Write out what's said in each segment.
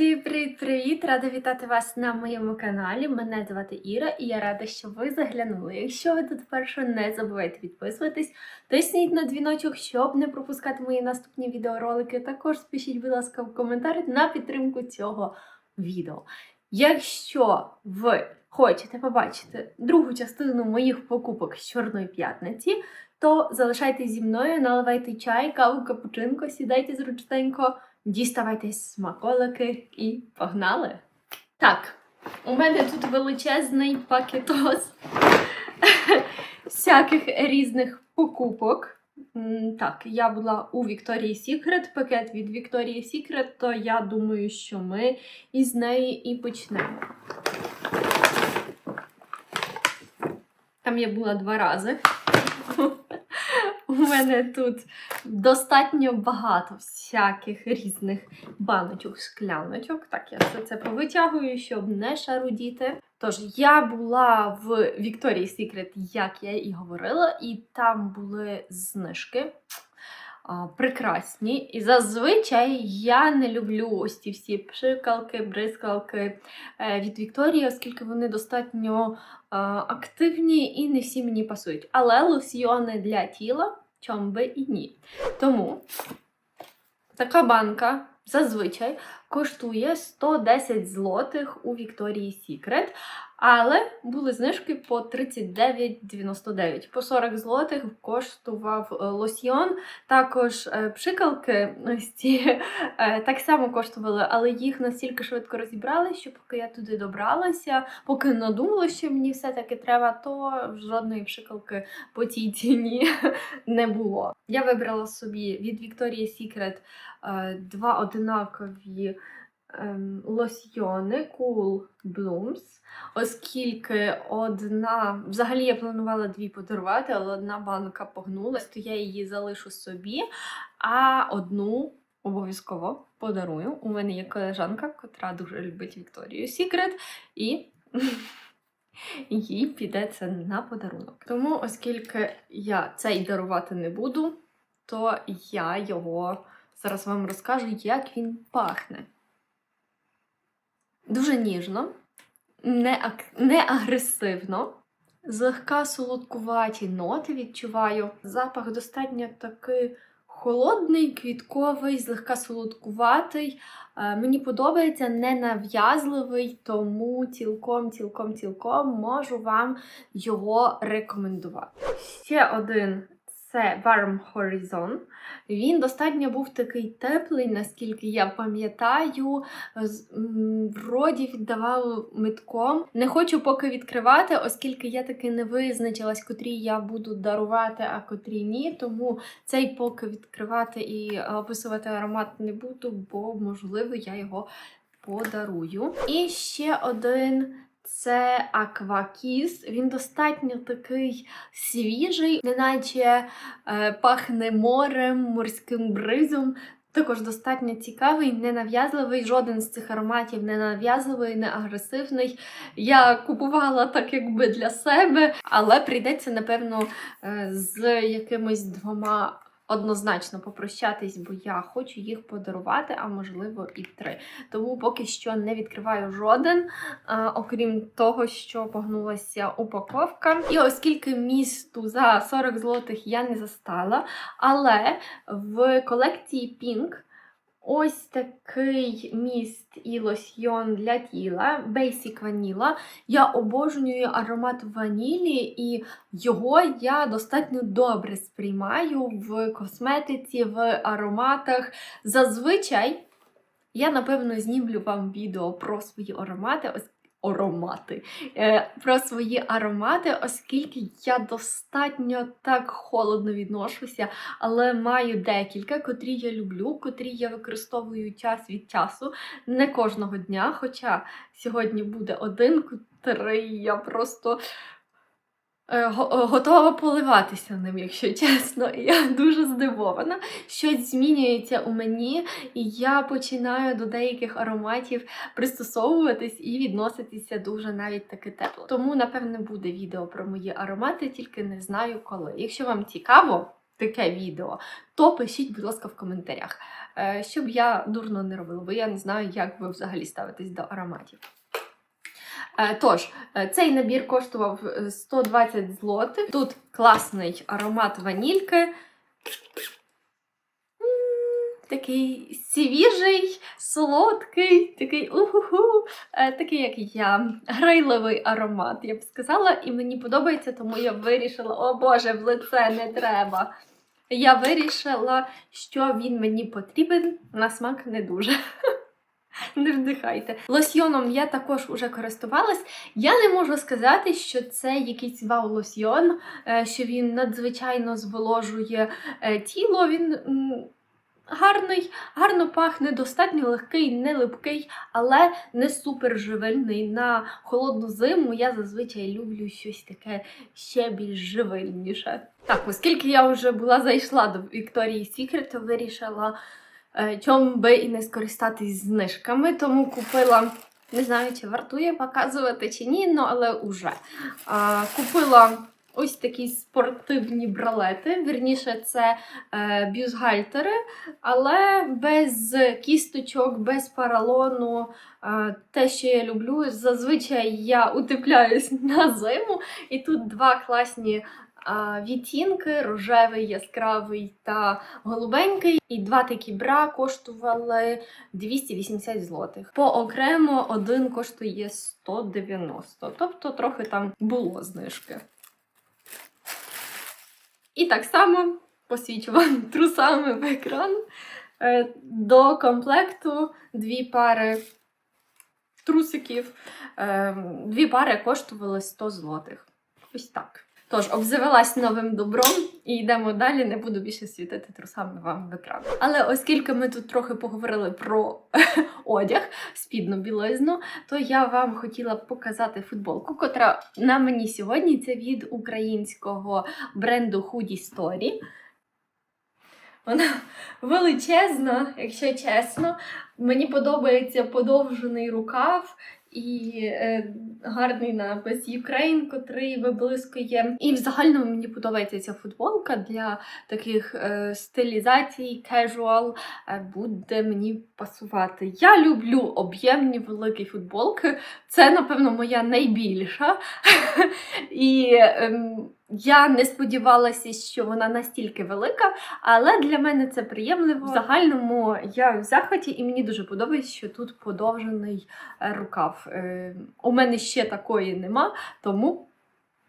Друзі, привіт-привіт! Рада вітати вас на моєму каналі. Мене звати Іра і я рада, що ви заглянули. Якщо ви тут вперше, не забувайте підписуватись, тисніть на дзвіночок, щоб не пропускати мої наступні відеоролики. Також спішіть, будь ласка, в коментарі на підтримку цього відео. Якщо ви хочете побачити другу частину моїх покупок з Чорної п'ятниці, то залишайтесь зі мною, наливайте чай, каву, капучинко, сідайте зручненько. Діставайте смаколики і погнали! Так, у мене тут величезний пакетос всяких різних покупок. Так, я була у Victoria's Secret, пакет від Victoria's Secret, то я думаю, що ми із неї і почнемо. Там я була два рази. У мене тут достатньо багато всяких різних баночок, скляночок. Так, я все це повитягую, щоб не шарудіти. Тож, я була в Victoria's Secret, як я і говорила, і там були знижки. Прекрасні. І зазвичай я не люблю ось ці всі пшикалки, бризкалки е, від Вікторії, оскільки вони достатньо активні і не всі мені пасують. Але лосьйони для тіла, чом би і ні. Тому така банка зазвичай коштує 110 злотих у Victoria's Secret, але були знижки по 39,99. По 40 злотих коштував е, лосьйон. Також е, пшикалки ці е, так само коштували, але їх настільки швидко розібрали, що поки я туди добралася, поки надумала, що мені все-таки треба, то жодної пшикалки по цій ціні не було. Я вибрала собі від Secret е, два одинакові лосьйони Cool Blooms, оскільки одна, взагалі я планувала дві подарувати, але одна банка погнулась, то я її залишу собі, а одну обов'язково подарую. У мене є колежанка, котра дуже любить Victoria's Secret, і їй піде це на подарунок. Тому, оскільки я цей дарувати не буду, то я його зараз вам розкажу, як він пахне. Дуже ніжно, не, не агресивно, злегка солодкуваті ноти відчуваю. Запах достатньо такий холодний, квітковий, злегка солодкуватий. Е, Мені подобається ненав'язливий, тому цілком, цілком, цілком можу вам його рекомендувати. Ще один це Warm Horizon. Він достатньо був такий теплий, наскільки я пам'ятаю. Вроді віддавав митком. Не хочу поки відкривати, оскільки я таки не визначилась, котрі я буду дарувати, а котрі ні. Тому цей поки відкривати і описувати аромат не буду, бо, можливо, я його подарую. І ще один. Це Аквакіс. Він достатньо такий свіжий, неначе е, пахне морем, морським бризом. Також достатньо цікавий, ненав'язливий. Жоден з цих ароматів не нав'язливий, не агресивний. Я купувала так, якби для себе, але прийдеться, напевно, е, з якимись двома. Однозначно попрощатись, бо я хочу їх подарувати, а можливо і три. Тому поки що не відкриваю жоден, а, окрім того, що погнулася упаковка. І оскільки місту за 40 злотих я не застала, але в колекції Pink ось такий міст і лосьйон для тіла Basic Vanilla. Я обожнюю аромат ванілі, і його я достатньо добре сприймаю в косметиці, в ароматах. Зазвичай я, напевно, знімлю вам відео про свої аромати. ос- Аромати е, про свої аромати, оскільки я достатньо так холодно відношуся, але маю декілька, котрі я люблю, котрі я використовую час від часу, не кожного дня. Хоча сьогодні буде один, котрий я просто готова поливатися ним, якщо чесно. Я дуже здивована. Щось змінюється у мені, і я починаю до деяких ароматів пристосовуватись і відноситися дуже навіть таки тепло. Тому, напевне, буде відео про мої аромати, тільки не знаю коли. Якщо вам цікаво таке відео, то пишіть, будь ласка, в коментарях. е, щоб я дурно не робила, бо я не знаю, як ви взагалі ставитесь до ароматів. Е, Тож, е, цей набір коштував е, 120 злотих. Тут класний аромат ванільки. Такий свіжий, солодкий, такий уху, такий, як я, грайливий аромат, я б сказала, і мені подобається, тому я вирішила, о Боже, в лице не треба. Я вирішила, що він мені потрібен, на смак не дуже. Не вдихайте. Лосьйоном я також уже користувалась. Я не можу сказати, що це якийсь вау-лосьйон, е, що він надзвичайно зволожує е, тіло. Він гарний, гарно пахне, достатньо легкий, не липкий, але не супер живильний. На холодну зиму я зазвичай люблю щось таке ще більш живильніше. Так, оскільки я вже була зайшла до Вікторії Сікрет, вирішила чому би і не скористатись знижками, тому купила. Не знаю, чи вартує показувати чи ні, ну але уже. А, купила ось такі спортивні бралети. Вірніше, це е, бюстгальтери, але без кісточок, без паралону. Е, те, що я люблю. Зазвичай я утепляюсь на зиму, і тут два класні. Відтінки рожевий, яскравий та голубенький. І два такі бра коштували 280 злотих. По окремо один коштує 190, тобто трохи там було знижки. І так само посвічувам трусами в екран. Е, До комплекту дві пари трусиків. е, Дві пари коштували 100 злотих. Ось так. Тож, обзавелась новим добром і йдемо далі, не буду більше світити трусами вам в екран. Але оскільки ми тут трохи поговорили про одяг, спідну білизну, то я вам хотіла показати футболку, котра на мені сьогодні це від українського бренду Hoodie Story. Вона величезна, якщо чесно. Мені подобається подовжений рукав і е, гарний напис Ukraine, котрий виблискує. І в загальному мені подобається ця футболка для таких е, стилізацій, е, буде мені пасувати. Я люблю об'ємні великі футболки. Це, напевно, моя найбільша. І ем, я не сподівалася, що вона настільки велика, але для мене це приємливо. В загальному я в захваті, і мені дуже подобається, що тут подовжений е, рукав. Е, У мене ще такої нема, тому.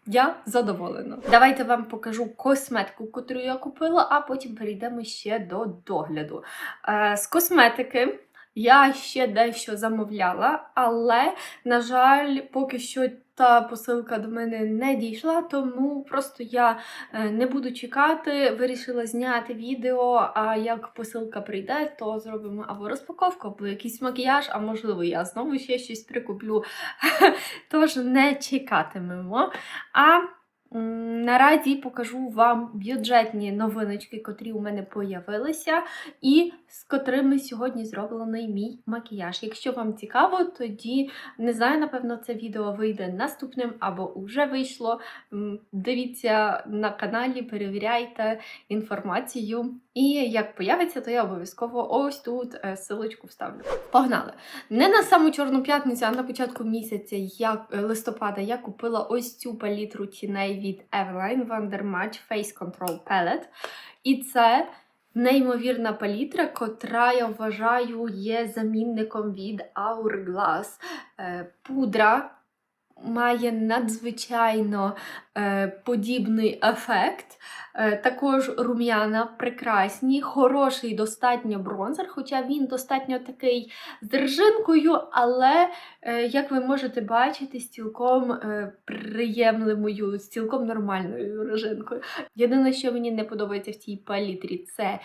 Я задоволена. Давайте вам покажу косметику, яку я купила, а потім перейдемо ще до догляду. Е, з косметики я ще дещо замовляла, але, на жаль, поки що та посилка до мене не дійшла, тому просто я е, не буду чекати. Вирішила зняти відео. А як посилка прийде, то зробимо або розпаковку, або якийсь макіяж, а можливо, я знову ще щось прикуплю. Тож не чекатимемо. А наразі покажу вам бюджетні новиночки, котрі у мене появилися, і з котрими сьогодні зроблений мій макіяж. Якщо вам цікаво, тоді не знаю, напевно, це відео вийде наступним або вже вийшло. Дивіться на каналі, перевіряйте інформацію. І як появиться, то я обов'язково ось тут е, силочку вставлю. Погнали! Не на саму чорну п'ятницю, а на початку місяця я, е, листопада я купила ось цю палітру тіней від Eveline Wonder Match Face Control Palette. І це неймовірна палітра, котра я вважаю є замінником від Hourglass. Е, Пудра має надзвичайно подібний ефект. Е, також рум'яна прекрасні, хороший достатньо бронзер, хоча він достатньо такий з держинкою, але, е, як ви можете бачити, з цілком е, приємною, з цілком нормальною рожинкою. Єдине, що мені не подобається в цій палітрі, це е,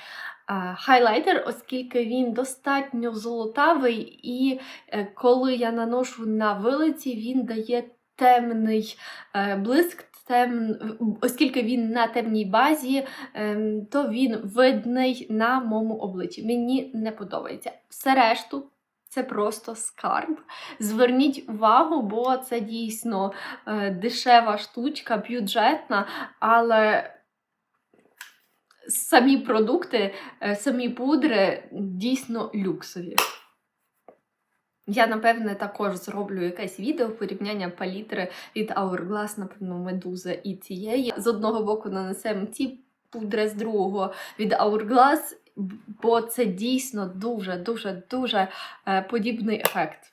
хайлайтер, оскільки він достатньо золотавий, і е, коли я наношу на вилиці, він дає темний е, блиск. Тем, оскільки він на темній базі, ем, то він видний на моєму обличчі. Мені не подобається. Все решту це просто скарб. Зверніть увагу, бо це дійсно е, дешева штучка, бюджетна, але самі продукти, е, самі пудри дійсно люксові. Я, напевне, також зроблю якесь відео порівняння палітри від Hourglass, напевно, медуза і цієї. З одного боку нанесемо ці пудри, з другого від Hourglass, бо це дійсно дуже, дуже, дуже е, подібний ефект.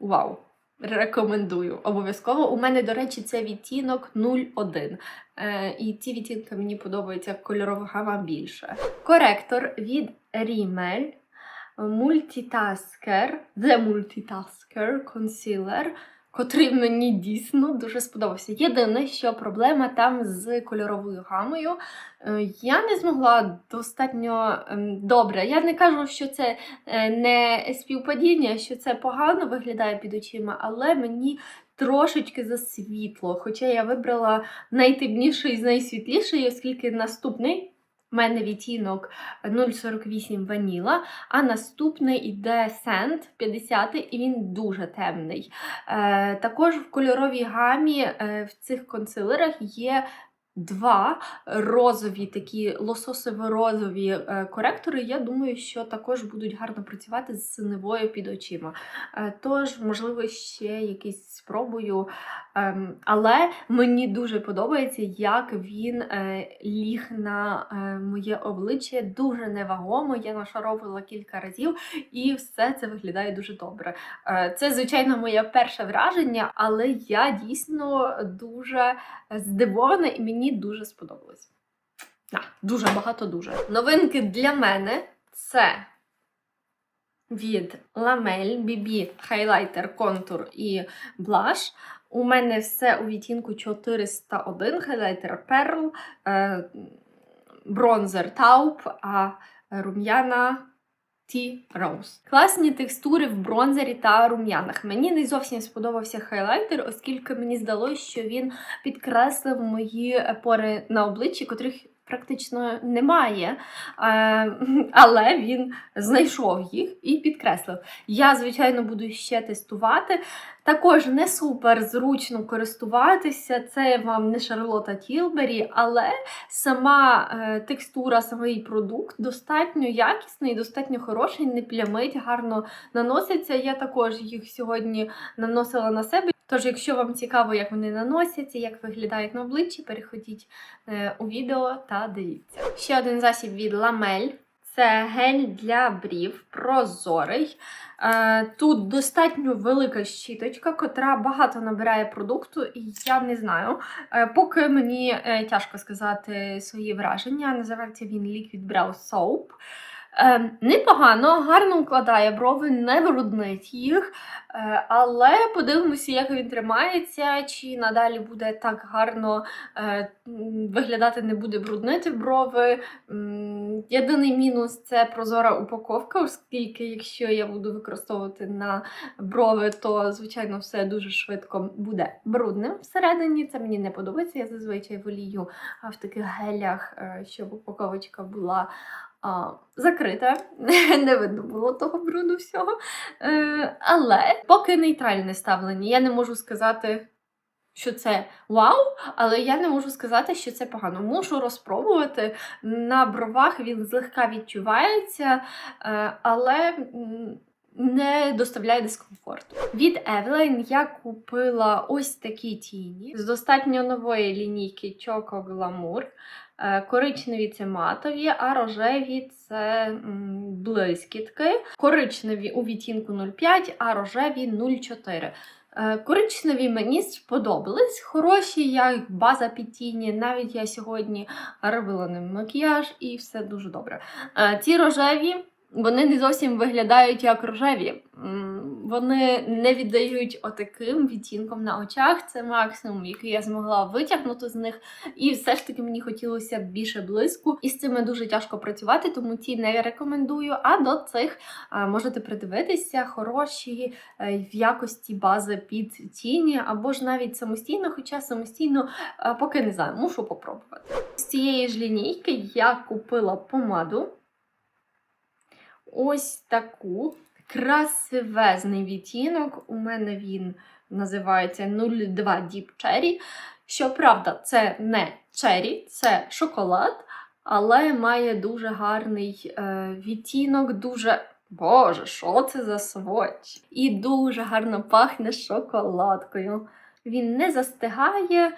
Вау! Рекомендую обов'язково. У мене, до речі, це відтінок 01. Е, і ці відтінки мені подобаються кольорова гама більше. Коректор від Rimmel Multitasker, The Multitasker Concealer, котрий мені дійсно дуже сподобався. Єдине, що проблема там з кольоровою гамою. Е, Я не змогла достатньо ем, добре. Я не кажу, що це е, не співпадіння, що це погано виглядає під очима, але мені трошечки засвітло. Хоча я вибрала найтемніший з найсвітліший, оскільки наступний. У мене відтінок 0,48 ваніла, а наступний іде Сент 50 і він дуже темний. Е, також в кольоровій гамі е, в цих консилерах є два розові такі лососово-розові е, коректори. Я думаю, що також будуть гарно працювати з синевою під очима. Е, тож, можливо, ще якийсь спробую. Ем, але мені дуже подобається, як він е, ліг на моє обличчя дуже невагомо. Я нашаровувала кілька разів, і все це виглядає дуже добре. Це, звичайно, моє перше враження, але я дійсно дуже здивована і мені дуже сподобалось. А, дуже багато дуже. Новинки для мене це від Lamel BB хайлайтер, контур і блаш. У мене все у відтінку 401 хайлайтер Pearl, е, бронзер Taupe, а рум'яна Tea Rose. Класні текстури в бронзері та рум'янах. Мені не зовсім сподобався хайлайтер, оскільки мені здалося, що він підкреслив мої пори на обличчі, котрих практично немає. Е, але він знайшов їх і підкреслив. Я, звичайно, буду ще тестувати. Також не супер зручно користуватися. Це вам не Шарлота Тілбері, але сама е, текстура, самий продукт достатньо якісний, достатньо хороший, не плямить, гарно наноситься. Я також їх сьогодні наносила на себе. Тож, якщо вам цікаво, як вони наносяться, як виглядають на обличчі, переходіть е, у відео та дивіться. Ще один засіб від Lamel. Це гель для брів, прозорий. Е, Тут достатньо велика щіточка, котра багато набирає продукту, і я не знаю. е, Поки мені тяжко сказати свої враження. Називається він Liquid Brow Soap. Е, Непогано, гарно укладає брови, не бруднить їх. Е, Але подивимося, як він тримається, чи надалі буде так гарно е, виглядати, не буде бруднити брови. Єдиний мінус це прозора упаковка, оскільки якщо я буду використовувати на брови, то звичайно все дуже швидко буде брудним всередині. Це мені не подобається. Я зазвичай волію в таких гелях, е, щоб упаковочка була а, закрита, не видно було того бруду всього. Е, але поки нейтральне ставлення, я не можу сказати. Що це вау, але я не можу сказати, що це погано. Мушу розпробувати. На бровах він злегка відчувається, е, але не доставляє дискомфорту. Від Evelyn я купила ось такі тіні з достатньо нової лінійки Choco Glamour. Е, Коричневі це матові, а рожеві це блискітки. Коричневі у відтінку 0,5, а рожеві 0,4. Е, Коричневі мені сподобались, хороші, як база під тіні. Навіть я сьогодні робила ним макіяж і все дуже добре. Е, Ці рожеві. Вони не зовсім виглядають як рожеві. Вони не віддають отаким відтінком на очах. Це максимум, який я змогла витягнути з них. І все ж таки мені хотілося більше блиску. І з цими дуже тяжко працювати, тому ті не рекомендую. А до цих можете придивитися хороші е, в якості бази під тіні, або ж навіть самостійно, хоча самостійно поки не знаю, мушу попробувати. З цієї ж лінійки я купила помаду. Ось таку красивезний відтінок. У мене він називається 02 Deep Cherry. Щоправда, це не черрі, це шоколад. але має дуже гарний е, відтінок, дуже. Боже, що це за сводч? І дуже гарно пахне шоколадкою. Він не застигає,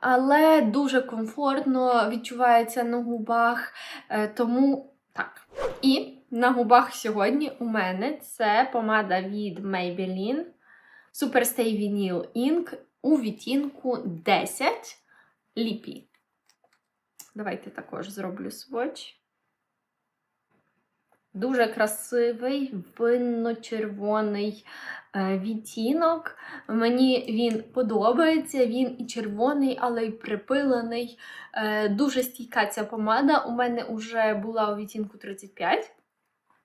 але дуже комфортно відчувається на губах. Е, тому так. І на губах сьогодні у мене це помада від Maybelline Superstay Vinyl Ink у відтінку 10 Lippy. Давайте також зроблю сводч. Дуже красивий винно-червоний е, відтінок. Мені він подобається. Він і червоний, але й припилений. Е, дуже стійка ця помада. У мене вже була у відтінку 35,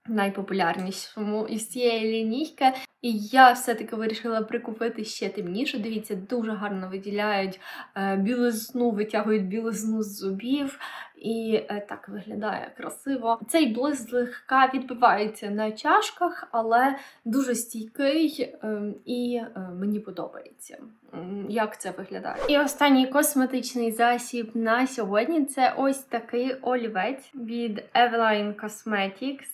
найпопулярнішому із цієї лінійки. І я все-таки вирішила прикупити ще темніше. Дивіться, дуже гарно виділяють е, білизну, витягують білизну з зубів. І е, так виглядає красиво. Цей блиск злегка відбивається на чашках, але дуже стійкий е, і е, мені подобається, як це виглядає. І останній косметичний засіб на сьогодні це ось такий олівець від Eveline Cosmetics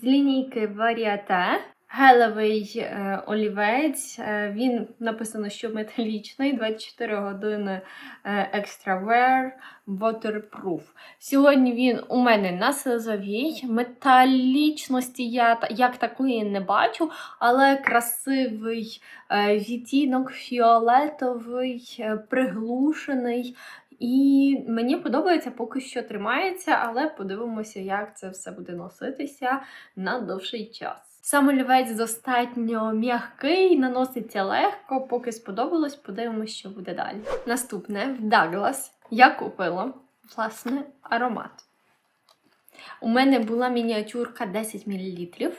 з лінійки Varieté. Гелевий е, олівець. Е, він написано, що металічний, 24 години е, Extra Wear Waterproof. Сьогодні він у мене на слезовій. Металічності я як такої не бачу, але красивий е, відтінок, фіолетовий, е, приглушений. І мені подобається, поки що тримається, але подивимося, як це все буде носитися на довший час. Сам олівець достатньо м'який, наноситься легко, поки сподобалось, подивимося, що буде далі. Наступне в Douglas я купила власне аромат. У мене була мініатюрка 10 мл,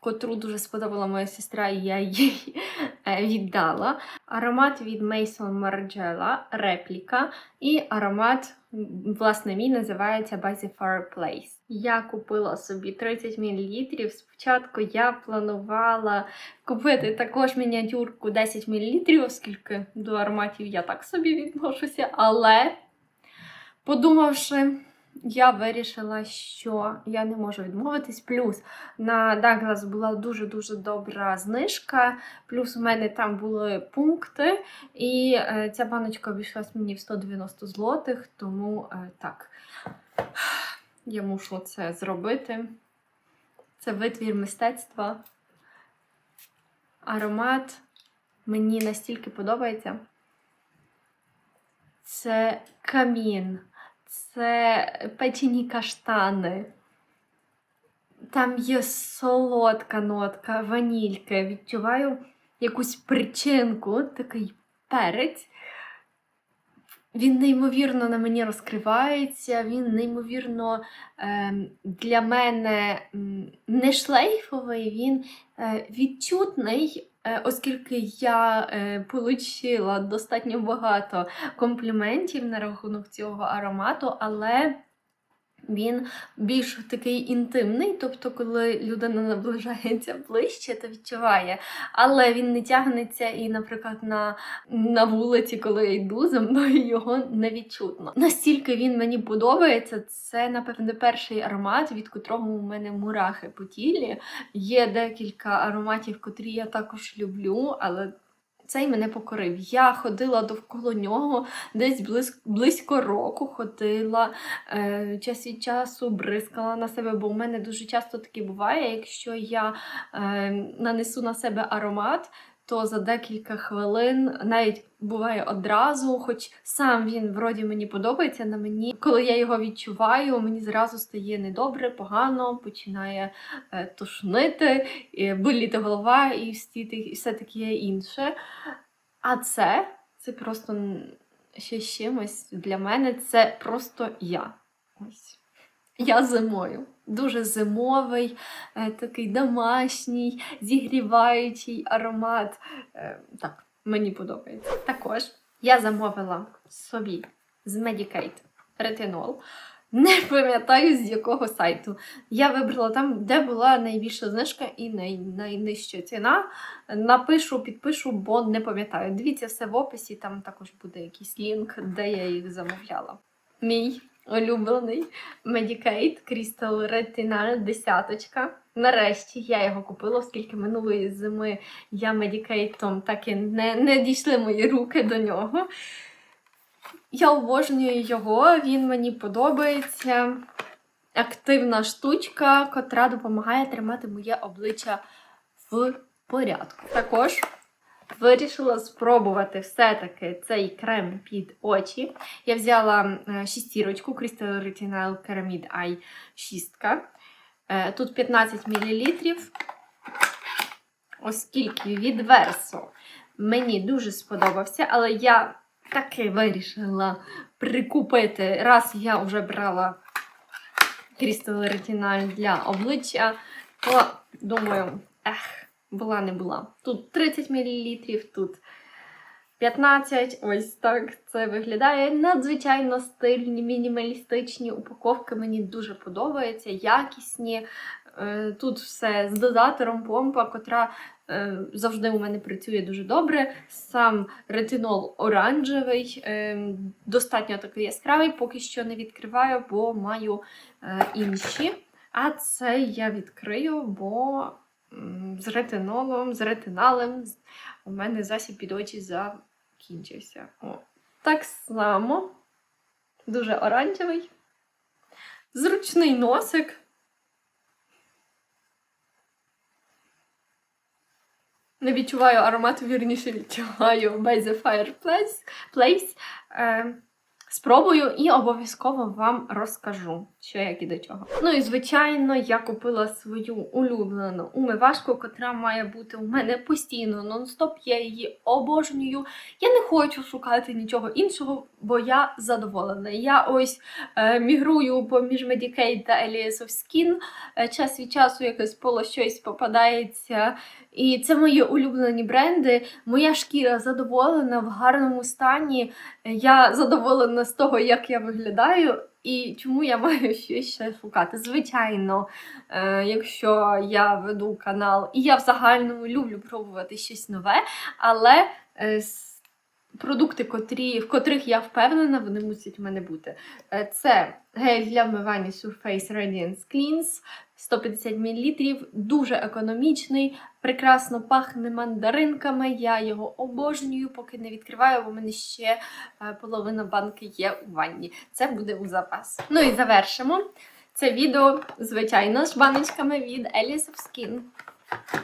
котру дуже сподобала моя сестра, і я їй е, віддала. Аромат від Mason Margiela, репліка, і аромат, власне, мій називається the Fireplace. Я купила собі 30 мл. Спочатку я планувала купити також мініатюрку 10 мл, оскільки до ароматів я так собі відношуся, але подумавши. Я вирішила, що я не можу відмовитись. Плюс на Douglas була дуже-дуже добра знижка. Плюс у мене там були пункти, і е, ця баночка обійшлась мені в 190 злотих, тому е, так, я мушу це зробити. Це витвір мистецтва. Аромат мені настільки подобається. Це камін, це печені каштани. Там є солодка нотка, ванільки. Відчуваю якусь причинку, такий перець. Він неймовірно на мені розкривається, він неймовірно ем, для мене не шлейфовий, він е, відчутний, е, оскільки я е, отримала достатньо багато компліментів на рахунок цього аромату, але він більш такий інтимний, тобто, коли людина наближається ближче, то відчуває. Але він не тягнеться і, наприклад, на, на вулиці, коли я йду, за мною його не відчутно. Настільки він мені подобається, це, напевне, перший аромат, від котрого у мене мурахи по тілі. Є декілька ароматів, котрі я також люблю, але. Цей мене покорив. Я ходила довкола нього десь близько, близько року ходила, е, час від часу бризкала на себе, бо у мене дуже часто таке буває, якщо я е, нанесу на себе аромат, то за декілька хвилин, навіть буває одразу, хоч сам він вроді мені подобається на мені. Коли я його відчуваю, мені зразу стає недобре, погано, починає е, тошнити, е, боліти голова і все таке інше. А це, це просто ще чимось для мене, це просто я. Ось. Я зимою. Дуже зимовий, е, такий домашній, зігріваючий аромат. Е, Так, мені подобається. Також я замовила собі з Medicate ретинол. Не пам'ятаю з якого сайту. Я вибрала там, де була найбільша знижка і най, найнижча ціна. Напишу, підпишу, бо не пам'ятаю. Дивіться все в описі, там також буде якийсь лінк, де я їх замовляла. Мій улюблений Medicaid Crystal Retinal десяточка. Нарешті я його купила, оскільки минулої зими я Medicaid так і не, не дійшли мої руки до нього. Я обожнюю його, він мені подобається. Активна штучка, котра допомагає тримати моє обличчя в порядку. Також вирішила спробувати все-таки цей крем під очі. Я взяла е, шістірочку Crystal Retinal Ceramide Eye 6. Е, Тут 15 мл. Оскільки від Verso мені дуже сподобався, але я таки вирішила прикупити, раз я вже брала Crystal Retinal для обличчя, то думаю, ех, була не була. Тут 30 мл, тут 15. Ось так це виглядає. Надзвичайно стильні, мінімалістичні упаковки. Мені дуже подобаються, якісні. Е, Тут все з дозатором помпа, котра е, завжди у мене працює дуже добре. Сам ретинол оранжевий, е, достатньо такий яскравий, поки що не відкриваю, бо маю інші. А це я відкрию, бо з ретинолом, з ретиналем у мене засіб під очі закінчився. О. Так само дуже оранжевий. Зручний носик. Не відчуваю аромату, вірніше відчуваю by the fireplace. Place. Е, спробую і обов'язково вам розкажу, що як і до чого. Ну і звичайно, я купила свою улюблену умивашку, котра має бути у мене постійно, нон-стоп. Я її обожнюю. Я не хочу шукати нічого іншого, бо я задоволена. Я ось е, мігрую поміж Medicaid та Elias of Skin. Е, час від часу якесь поло щось попадається. І це мої улюблені бренди. Моя шкіра задоволена в гарному стані. Я задоволена з того, як я виглядаю. І чому я маю щось ще шукати? Звичайно, е, якщо я веду канал, і я в загальному люблю пробувати щось нове, але е, продукти, котрі, в котрих я впевнена, вони мусять в мене бути. Е, це гель для вмивання Surface Radiance Cleanse 150 мл, дуже економічний, прекрасно пахне мандаринками. Я його обожнюю, поки не відкриваю, бо в мене ще е, половина банки є у ванні. Це буде у запас. Ну і завершимо це відео, звичайно, з баночками від Alice of Skin.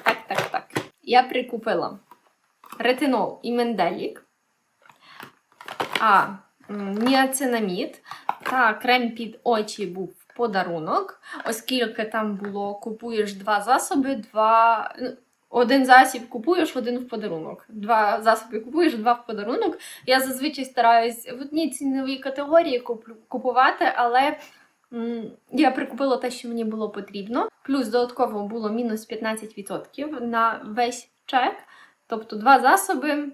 Так, так, так. Я прикупила ретинол і менделік, а ніацинамід та крем під очі був подарунок, оскільки там було купуєш два засоби, два. ну, Один засіб купуєш, один в подарунок. Два засоби купуєш, два в подарунок. Я зазвичай стараюсь в одній ціновій категорії купувати, але я прикупила те, що мені було потрібно. Плюс додатково було мінус 15% на весь чек. Тобто два засоби,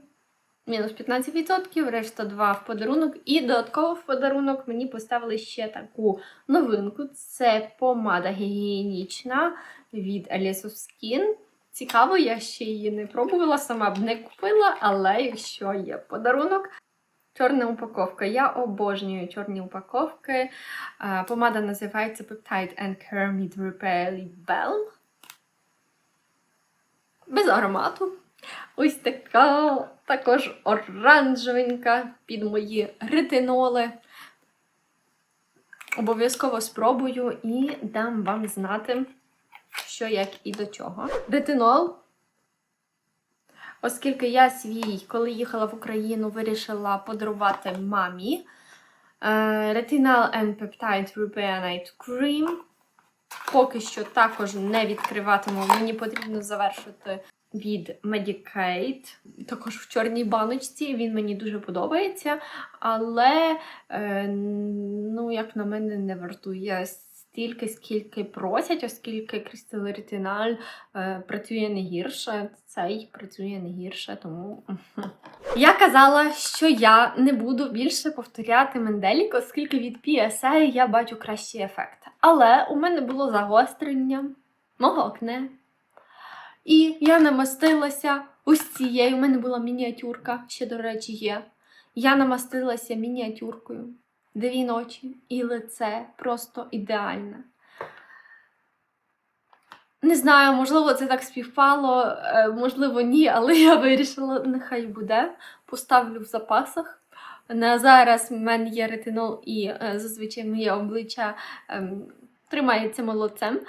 мінус 15%, решта два в подарунок. І додатково в подарунок мені поставили ще таку новинку. Це помада гігієнічна від Alice of Skin. Цікаво, я ще її не пробувала, сама б не купила, але якщо є подарунок. Чорна упаковка. Я обожнюю чорні упаковки. Помада називається Peptide and Ceramide Repair Balm. Без аромату. Ось така також оранжевенька під мої ретиноли. Обов'язково спробую і дам вам знати, що як і до чого. Ретинол. Оскільки я свій, коли їхала в Україну, вирішила подарувати мамі. Е, Retinal and Peptide Night Cream. Поки що також не відкриватиму. Мені потрібно завершити від Medicaid. Також в чорній баночці. Він мені дуже подобається. Але, е, ну, як на мене, не вартує стільки, скільки просять, оскільки Crystal Retinal е, працює не гірше, цей працює не гірше, тому. Я казала, що я не буду більше повторяти Менделік, оскільки від PSA я бачу кращий ефект. Але у мене було загострення мого акне. І я намастилася ось цією. У мене була мініатюрка, ще, до речі, є. Я намастилася мініатюркою дві ночі, і лице просто ідеальне. Не знаю, можливо, це так співпало, е, можливо, ні, але я вирішила, нехай буде. Поставлю в запасах. На зараз в мене є ретинол, і е, зазвичай моє обличчя ем, тримається молодцем,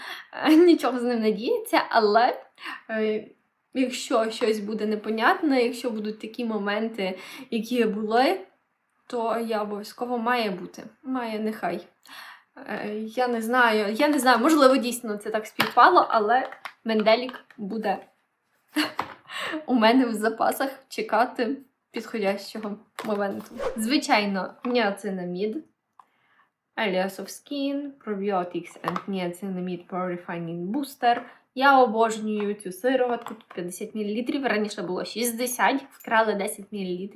Е, нічого з ним не діється, але е, якщо щось буде непонятне, якщо будуть такі моменти, які були, то я обов'язково має бути. Має нехай. Е, Я не знаю, я не знаю, можливо, дійсно це так співпало, але Менделік буде у мене в запасах чекати підходящого моменту. Звичайно, ніацинамід, Alias of Skin, Probiotics and Niacinamide Pro Refining Booster. Я обожнюю цю сироватку, тут 50 мл, раніше було 60, вкрали 10 мл.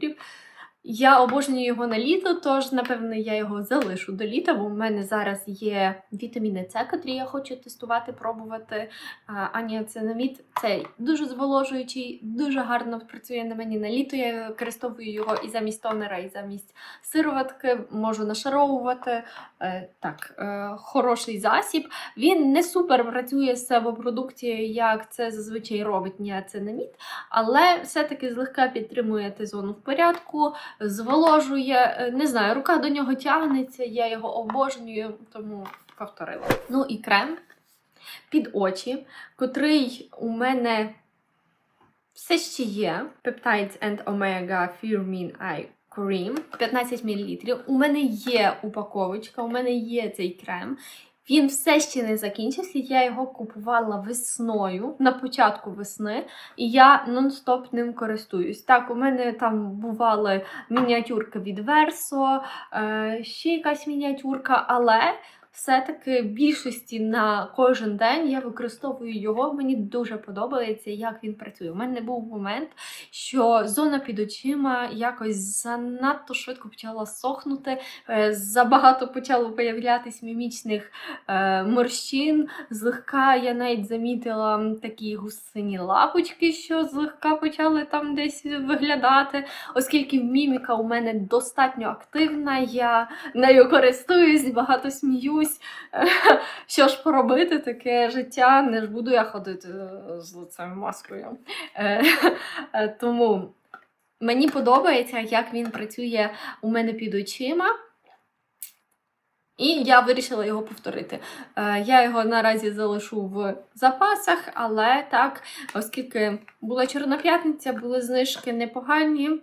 Я обожнюю його на літо, тож, напевно, я його залишу до літа, бо в мене зараз є вітаміни С, котрі я хочу тестувати, пробувати. А, Аніацинамід це дуже зволожуючий, дуже гарно працює на мені на літо. Я використовую його і замість тонера, і замість сироватки, можу нашаровувати. Е, так, е, хороший засіб. Він не супер працює з себопродукті, як це зазвичай робить ніацинамід, але все-таки злегка підтримує Т-зону в порядку, зволожує. Е, Не знаю, рука до нього тягнеться, я його обожнюю, тому повторила. Ну і крем під очі, котрий у мене все ще є. Peptides and Omega Firmin Eye Cream 15 мл. У мене є упаковочка, у мене є цей крем. Він все ще не закінчився. Я його купувала весною на початку весни, і я нон-стоп ним користуюсь. Так, у мене там бували мініатюрки від е, ще якась мініатюрка, але все-таки більшості на кожен день я використовую його. Мені дуже подобається, як він працює. У мене був момент, що зона під очима якось занадто швидко почала сохнути, е, забагато почало появлятись мімічних е, морщин. Злегка я навіть замітила такі гусині лапочки, що злегка почали там десь виглядати. Оскільки міміка у мене достатньо активна, я нею користуюсь, багато сміюсь. Що ж поробити, таке життя, не ж буду я ходити е, з лицем маскою. Е, е, Тому мені подобається, як він працює у мене під очима. І я вирішила його повторити. Я його наразі залишу в запасах, але так, оскільки була Чорна п'ятниця, були знижки непогані,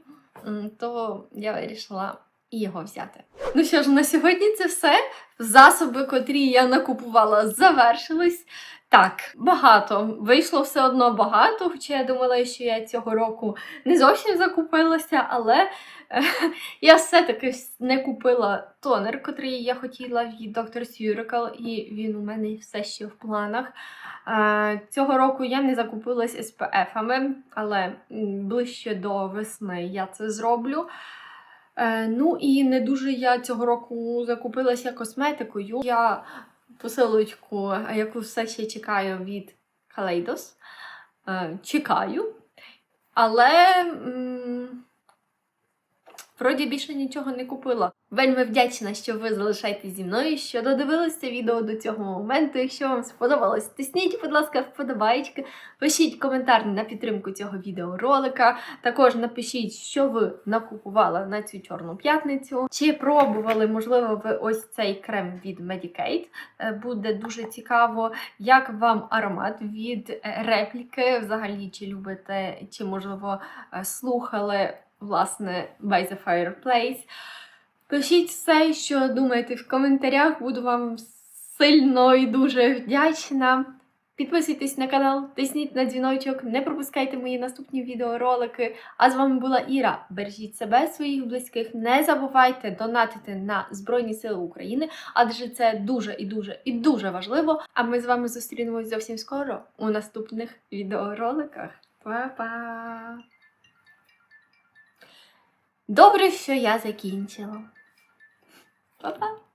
то я вирішила і його взяти. Ну що ж, на сьогодні це все. Засоби, котрі я накупувала, завершились. Так, багато. Вийшло все одно багато, хоча я думала, що я цього року не зовсім закупилася, але е, я все-таки не купила тонер, котрий я хотіла від Doctor's Miracle, і він у мене все ще в планах. Е, Цього року я не закупилась SPF-ами, але ближче до весни я це зроблю. Е, Ну і не дуже я цього року закупилася косметикою. Я посилочку, яку все ще чекаю від Kaleidos. Е, Чекаю. Але вроді більше нічого не купила. Вельми вдячна, що ви залишаєтесь зі мною, що додивилися відео до цього моменту. Якщо вам сподобалось, тисніть, будь ласка, вподобайки, пишіть коментар на підтримку цього відеоролика. Також напишіть, що ви накупували на цю чорну п'ятницю. Чи пробували, можливо, ви ось цей крем від Medicate. Е, Буде дуже цікаво, як вам аромат від е, репліки. Взагалі, чи любите, чи, можливо, е, слухали власне By the Fireplace. Пишіть все, що думаєте в коментарях. Буду вам сильно і дуже вдячна. Підписуйтесь на канал, тисніть на дзвіночок, не пропускайте мої наступні відеоролики. А з вами була Іра. Бережіть себе, своїх близьких. Не забувайте донатити на Збройні Сили України, адже це дуже і дуже і дуже важливо. А ми з вами зустрінемось зовсім скоро у наступних відеороликах. Па-па! Добре, що я закінчила. Па-па!